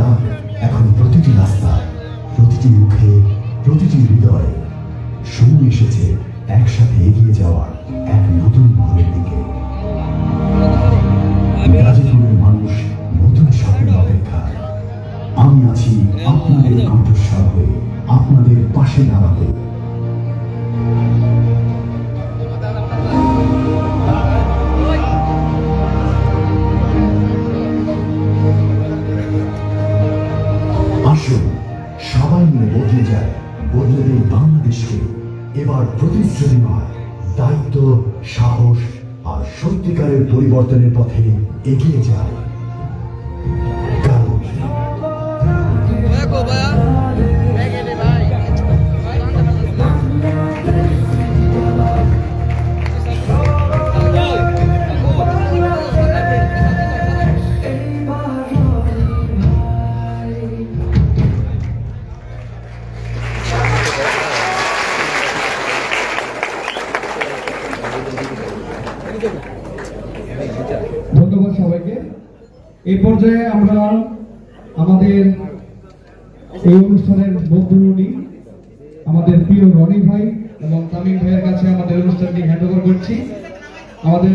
বার্তা এখন প্রতিটি রাস্তায় প্রতিটি মুখে, প্রতিটি হৃদয়ে শুরু এসেছে একসাথে এগিয়ে যাওয়ার এক নতুন ভোরের দিকে। গাজীপুরের মানুষ নতুন স্বপ্নের অপেক্ষা। আমি আছি আপনাদের কণ্ঠস্বর হয়ে, আপনাদের পাশে দাঁড়াতে। এবার প্রতিশ্রুতি নয় দায়িত্ব সাহস আর সত্যিকারের পরিবর্তনের পথে এগিয়ে যায়। ধন্যবাদ সবাইকে। এই পর্যায়ে আমরা আমাদের এই অনুষ্ঠানের বন্ধুরুনি আমাদের প্রিয় রনি ভাই এবং তামিম ভাইয়ের কাছে আমাদের অনুষ্ঠানটি হ্যান্ড ওভার করছি। আমাদের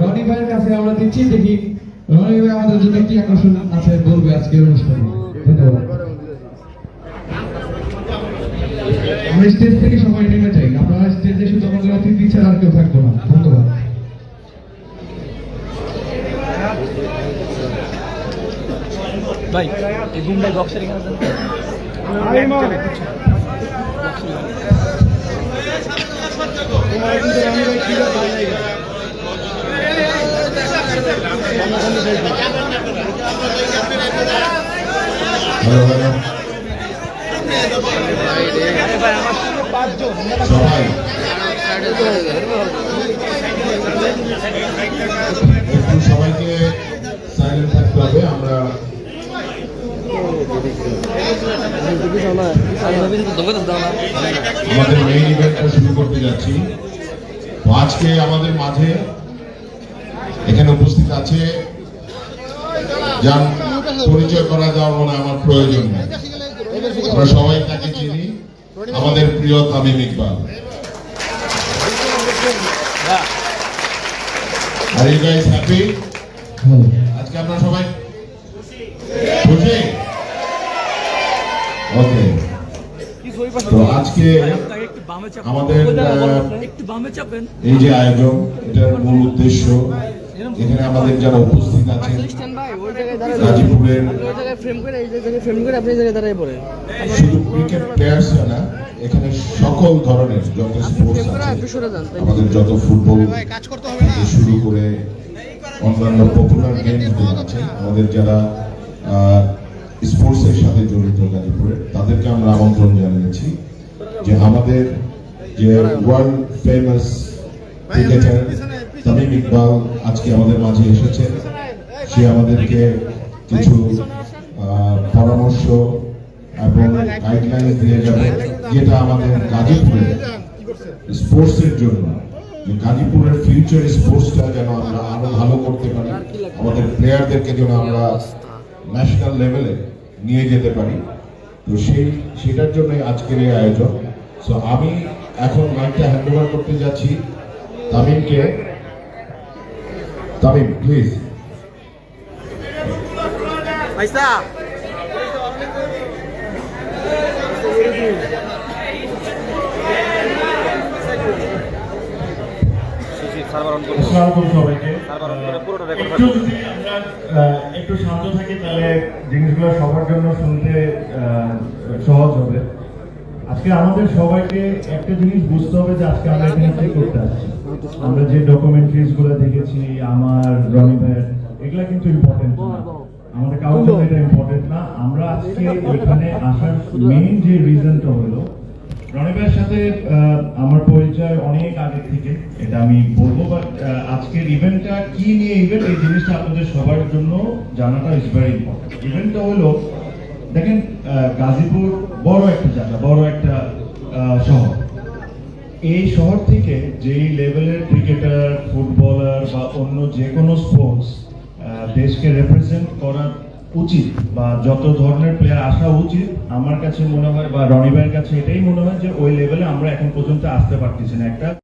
রনি ভাইয়ের কাছে আমরা দিচ্ছি, দেখি রনি ভাই আমাদের জন্য কি আকর্ষণ আছে বলবে আজকের অনুষ্ঠানে। ধন্যবাদ। আমরা স্টেজ থেকে সবাই নেমে যাই, আপনারা স্টেজে শুধু আমাদের অতিথি ছাড়া আর কেউ থাকব না ধন্যবাদ ভাই এই গুন্ডাই বক্সের এখানে একটু সবাইকে সাইলেন্ট থাকতে হবে আমরা আমাদের মেইন ইভেন্টটা শুরু করতে যাচ্ছি। তো আজকে আমাদের মাঝে এখানে উপস্থিত আছে যার পরিচয় করা দেওয়ার মনে আমার প্রয়োজন নেই। আমরা সবাই তাকে চিনি। আমাদের প্রিয় তামিম ইকবাল। আজকে আমরা সবাই খুশি? ওকে তো আজকে আমাদের আহ, একটু বামে চাপেন। এই যে আয়োজন এটার মূল উদ্দেশ্য এখানে আমাদের যারা উপস্থিত আছেন গাজীপুরের ফ্রেম করে এই ফ্রেম করে আপনি জায়গায় দাঁড়ায় পড়েন শুধু ক্রিকেট প্লেয়ার্স না এখানে সকল ধরনের যত স্পোর্টস আছে আমাদের যত ফুটবল শুরু করে অন্যান্য পপুলার গেম আছে আমাদের যারা স্পোর্টসের সাথে জড়িত গাজীপুরে। তাদেরকে আমরা আমন্ত্রণ জানিয়েছি যে আমাদের যে world famous cricketer Tamim Iqbal আজকে আমাদের মাঝে এসেছেন। সে আমাদেরকে কিছু পরামর্শ এবং গাইডলাইন দিয়ে যাবে, যেটা আমাদের গাজীপুরে স্পোর্টসের জন্য গাজীপুরের ফিউচার স্পোর্টসটা যেন আমরা আরও ভালো করতে পারি, আমাদের প্লেয়ারদেরকে যেন আমরা ন্যাশনাল লেভেলে নিয়ে যেতে পারি। তো সেই, সেটার জন্যই আজকের এই আয়োজন। সো আমি এখন মাইকটা হ্যান্ড ওভার করতে যাচ্ছি। তামিমকে। তামিম প্লিজ পয়সা আসসালামু সবাইকে। একটু যদি আমরা একটু শান্ত থাকি তাহলে জিনিসগুলো সবার জন্য শুনতে সহজ হবে। আজকে আমাদের সবাইকে একটা জিনিস বুঝতে হবে যে আজকে আমরা এখানে কি করতে আসছি। আমরা যে ডকুমেন্টারিজগুলো দেখেছি আমার রনি ভাইয়ের এগুলা কিন্তু ইম্পর্টেন্ট আমাদের কারোর জন্য এটা ইম্পর্টেন্ট না। আমরা আজকে এখানে আসার মেইন যে রিজনটা হলো রনিবের সাথে আমার পরিচয় অনেক আগে থেকে। এটা আমি বলব বাট আজকের ইভেন্টটা কি নিয়ে ইভেন্ট এই জিনিসটা আপনাদের সবার জন্য জানাটা ইজ ভেরি ইম্পর্টেন্ট ইভেন্টটা হলো, দেখেন গাজীপুর বড় একটা জায়গা, বড় একটা শহর। এই শহর থেকে যেই লেভেলের ক্রিকেটার ফুটবলার বা অন্য যে কোনো স্পোর্টস দেশকে রিপ্রেজেন্ট করার উচিত বা যত ধরনের প্লেয়ার আসা উচিত, আমার কাছে মনে হয় বা রনি ভাইয়ের কাছে এটাই মনে হয় যে ওই লেভেলে আমরা এখন পর্যন্ত আসতে পারতেছি না। একটা